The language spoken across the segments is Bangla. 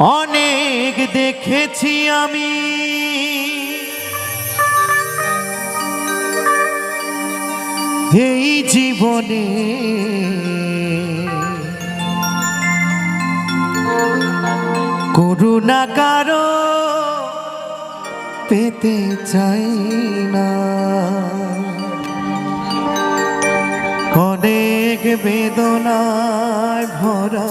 অনেক দেখেছি আমি। এই জীবনে করুণা কারও পেতে চাই না। অনেক বেদনায় ভরা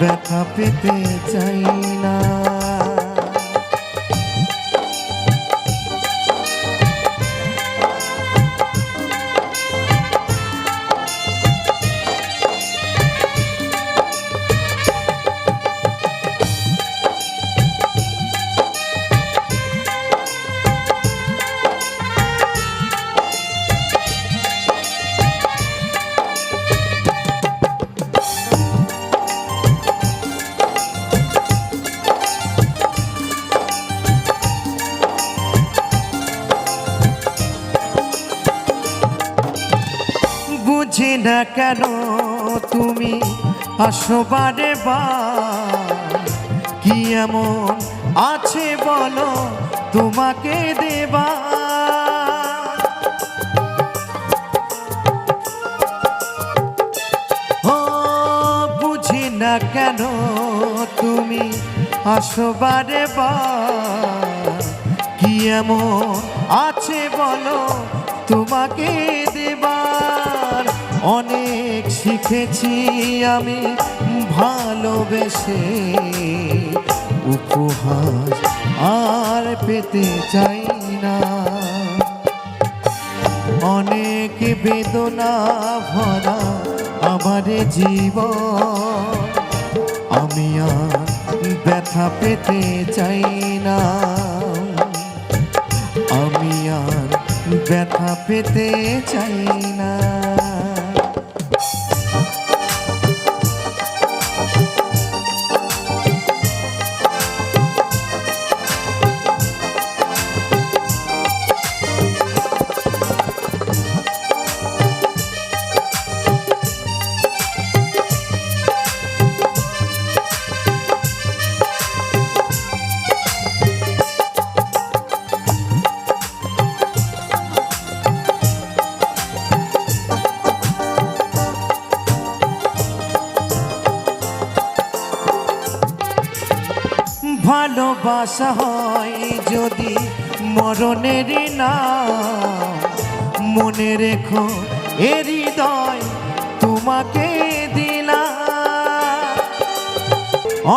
ব্যথা পেতে চাই না। না কেন তুমি? আসবারে বা, কি এমন আছে বলো তোমাকে দেবা? বুঝি না কেন তুমি? আসবারে বা, কি এমন আছে বলো তোমাকে দেবার অনেক শিখেছি আমি ভালোবেসে। উপহার আর পেতে চাই না। অনেক বেদনা ভরা আমার জীবন। আমি আর ব্যথা পেতে চাই না। আমি আর ব্যথা পেতে চাই না। ভালোবাসা হয় যদি মরণের না মনে রেখো হৃদয় তোমাকে দিলা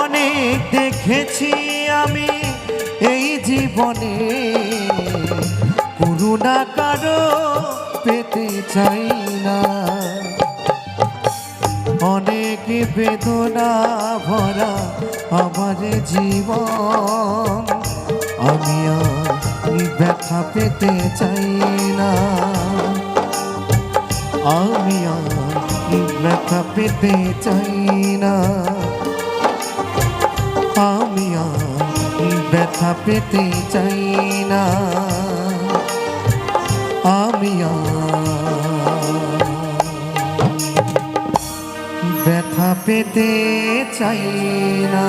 অনেক দেখেছি আমি এই জীবনে, করুণা কারও পেতে চাই না। অনেক বেদনা ভরা আমার জীবন। আমি ব্যথা পেতে চাই না। আমি ব্যথা পেতে চাই না। আমি ব্যথা পেতে চাই না। আমি দেখা পেতে চাই না।